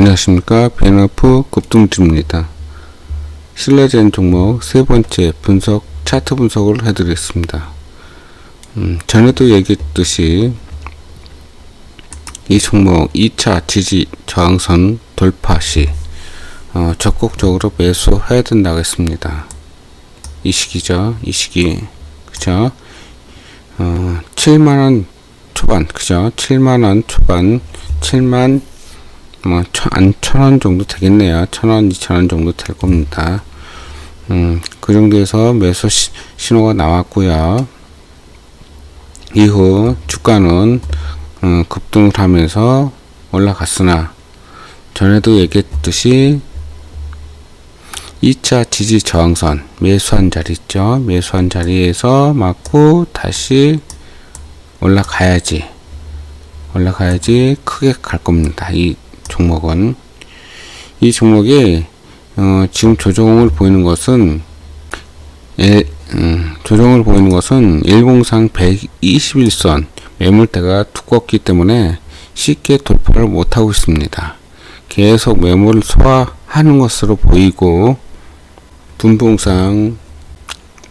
안녕하십니까 베너프 급등주입니다. 신뢰된 종목 세 번째 분석 차트 분석을 해드리겠습니다. 음, 전에도 얘기했듯이 이 종목 2차 지지 저항선 돌파 시 어, 적극적으로 매수해야 된다고 했습니다. 이 시기죠. 이 시기 그죠? 어, 7만원 초반 그죠? 7만원 초반 7만 뭐, 한, 천원 정도 되겠네요. 천 원, 이천 원 정도 될 겁니다. 음, 그 정도에서 매수 시, 신호가 나왔고요. 이후 주가는, 음, 급등을 하면서 올라갔으나, 전에도 얘기했듯이, 2차 지지 저항선, 매수한 자리 있죠. 매수한 자리에서 맞고, 다시 올라가야지. 올라가야지 크게 갈 겁니다. 이 종목은 이 종목이 어, 지금 조정을 보이는 것은 일, 음, 조정을 보이는 것은 일봉상 121선 매물대가 두껍기 때문에 쉽게 돌파를 못하고 있습니다. 계속 매물을 소화하는 것으로 보이고 분봉상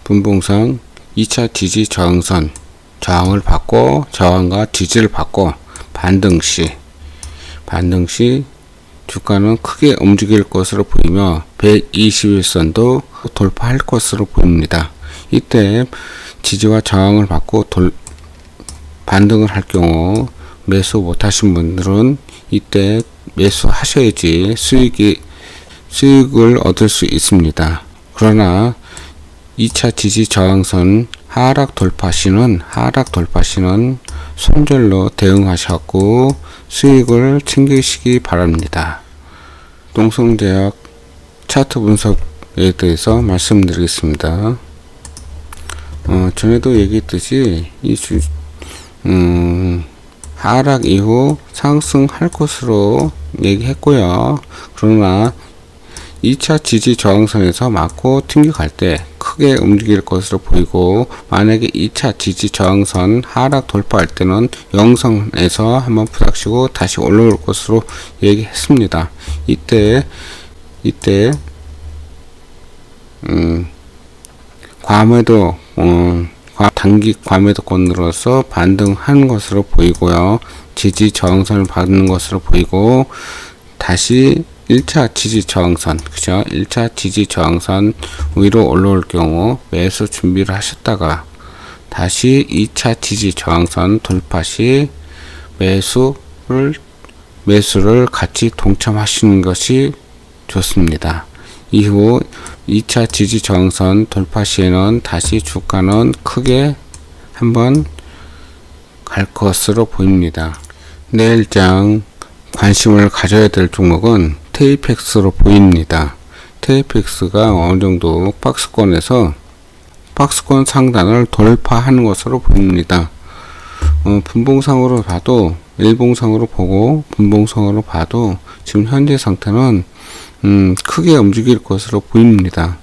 분봉상 2차 지지 저항선 저항을 받고 저항과 지지를 받고 반등 시 반등 시 주가는 크게 움직일 것으로 보이며 121선도 돌파할 것으로 보입니다. 이때 지지와 저항을 받고 돌, 반등을 할 경우 매수 못하신 분들은 이때 매수하셔야지 수익이 수익을 얻을 수 있습니다. 그러나 2차 지지 저항선 하락 돌파 시는 하락 돌파 시는 손절로 대응하셨고 수익을 챙기시기 바랍니다. 동성제약 차트 분석에 대해서 말씀드리겠습니다. 어, 전에도 얘기했듯이 이 주, 음, 하락 이후 상승할 것으로 얘기했고요. 그러나 2차 지지 저항선에서 맞고 튕겨갈 때 크게 움직일 것으로 보이고 만약에 2차 지지 저항선 하락 돌파할 때는 영성에서 한번 부닥치고 다시 올라올 것으로 얘기했습니다. 이때 이때 음 과매도 어, 단기 과매도권으로서 반등하는 것으로 보이고요. 지지 저항선을 받는 것으로 보이고 다시 1차 지지 저항선, 그죠? 1차 지지 저항선 위로 올라올 경우 매수 준비를 하셨다가 다시 2차 지지 저항선 돌파 시 매수를 매수를 같이 동참하시는 것이 좋습니다. 이후 2차 지지 저항선 돌파 시에는 다시 주가는 크게 한번 갈 것으로 보입니다. 내일장 관심을 가져야 될 종목은 테이펙스로 보입니다. 테이펙스가 어느 정도 박스권에서 박스권 상단을 돌파하는 것으로 보입니다. 어, 분봉상으로 봐도 일봉상으로 보고 분봉상으로 봐도 지금 현재 상태는 음, 크게 움직일 것으로 보입니다.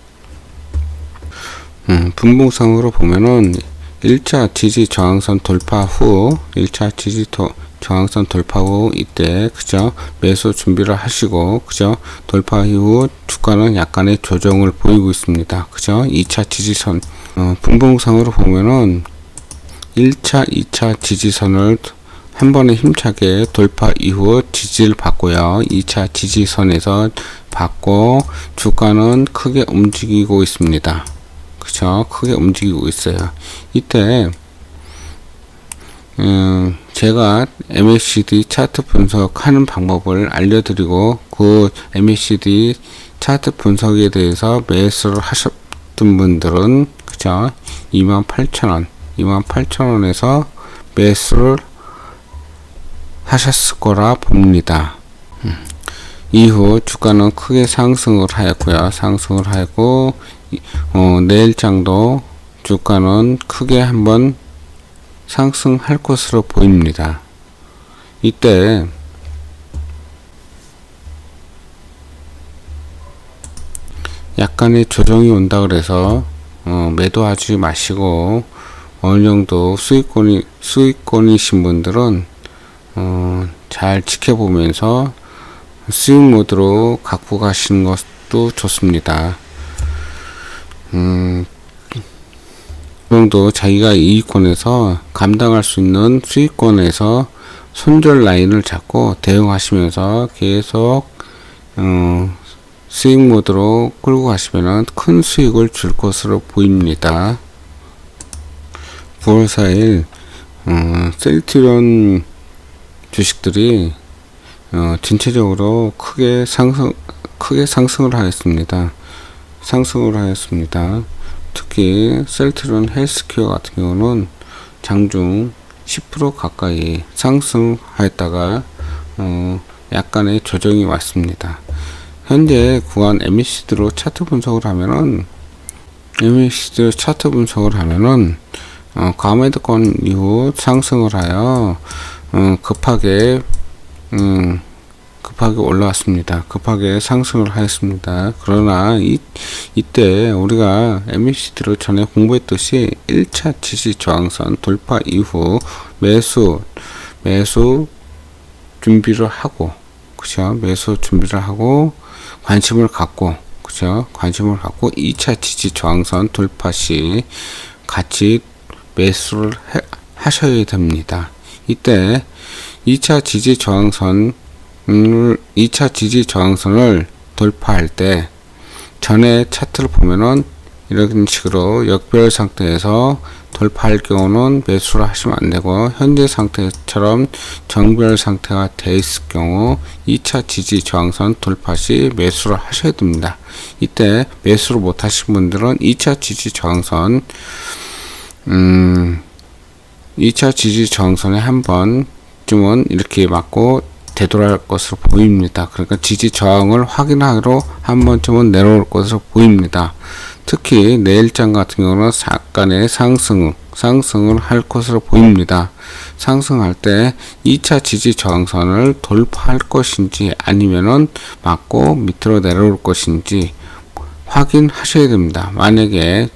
음, 분봉상으로 보면은 1차 지지 저항선 돌파 후 1차 지지 도, 저항선 돌파 후 이때 그죠? 매수 준비를 하시고 그죠? 돌파 이후 주가는 약간의 조정을 보이고 있습니다. 그죠? 2차 지지선. 어, 분봉상으로 보면은 1차 2차 지지선을 한 번에 힘차게 돌파 이후 지지를 받고요. 2차 지지선에서 받고 주가는 크게 움직이고 있습니다. 그죠? 크게 움직이고 있어요. 이때 음, 제가 MACD 차트 분석하는 방법을 알려드리고 그 MACD 차트 분석에 대해서 매수를 하셨던 분들은 그죠 28,000원 28,000원에서 매수를 하셨을 거라 봅니다 음. 이후 주가는 크게 상승을 하였고요 상승을 하고 어, 내일장도 주가는 크게 한번 상승할 것으로 보입니다. 이때 약간의 조정이 온다 그래서 어, 매도하지 마시고 어느 정도 수익권이 수익권이신 분들은 어, 잘 지켜보면서 수익 모드로 갖고 가시는 것도 좋습니다. 음, 그 정도 자기가 이익권에서 감당할 수 있는 수익권에서 손절 라인을 잡고 대응하시면서 계속 어, 수익 모드로 끌고 가시면 큰 수익을 줄 것으로 보입니다. 9월 4일 어, 셀트리온 주식들이 어, 전체적으로 크게 상승 크게 상승을 하였습니다. 상승을 하였습니다. 특히 셀트리온 헬스케어 같은 경우는 장중 10% 가까이 상승하였다가 어, 약간의 조정이 왔습니다. 현재 구간 MACD로 차트 분석을 하면은 MACD 차트 분석을 하면은 어, 과매도권 이후 상승을 하여 어, 급하게 음, 급하게 올라왔습니다. 급하게 상승을 하였습니다. 그러나 이, 이때 우리가 MACD로 전에 공부했듯이 1차 지지 저항선 돌파 이후 매수 매수 준비를 하고 그죠 매수 준비를 하고 관심을 갖고 그죠 관심을 갖고 2차 지지 저항선 돌파 시 같이 매수를 해, 하셔야 됩니다. 이때 2차 지지 저항선 을 2차 지지 저항선을 돌파할 때 전에 차트를 보면은 이런 식으로 역별 상태에서 돌파할 경우는 매수를 하시면 안 되고 현재 상태처럼 정별 상태가 돼 있을 경우 2차 지지 저항선 돌파 시 매수를 하셔야 됩니다. 이때 매수를 못 하신 분들은 2차 지지 저항선 음 2차 지지 저항선에 한 번쯤은 이렇게 맞고 되돌아갈 것으로 보입니다. 그러니까 지지 저항을 확인하러 한 번쯤은 내려올 것으로 보입니다. 특히 내일장 같은 경우는 약간의 상승, 상승을 할 것으로 보입니다. 상승할 때 2차 지지 저항선을 돌파할 것인지 아니면은 맞고 밑으로 내려올 것인지 확인하셔야 됩니다. 만약에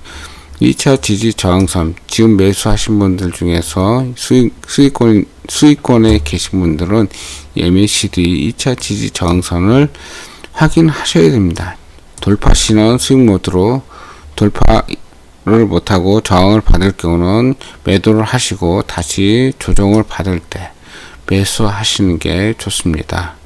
2차 지지 저항선 지금 매수하신 분들 중에서 수익 수익권 수익권에 계신 분들은 MACD 2차 지지 저항선을 확인하셔야 됩니다. 돌파 시는 수익 모드로 돌파를 못하고 저항을 받을 경우는 매도를 하시고 다시 조정을 받을 때 매수하시는 게 좋습니다.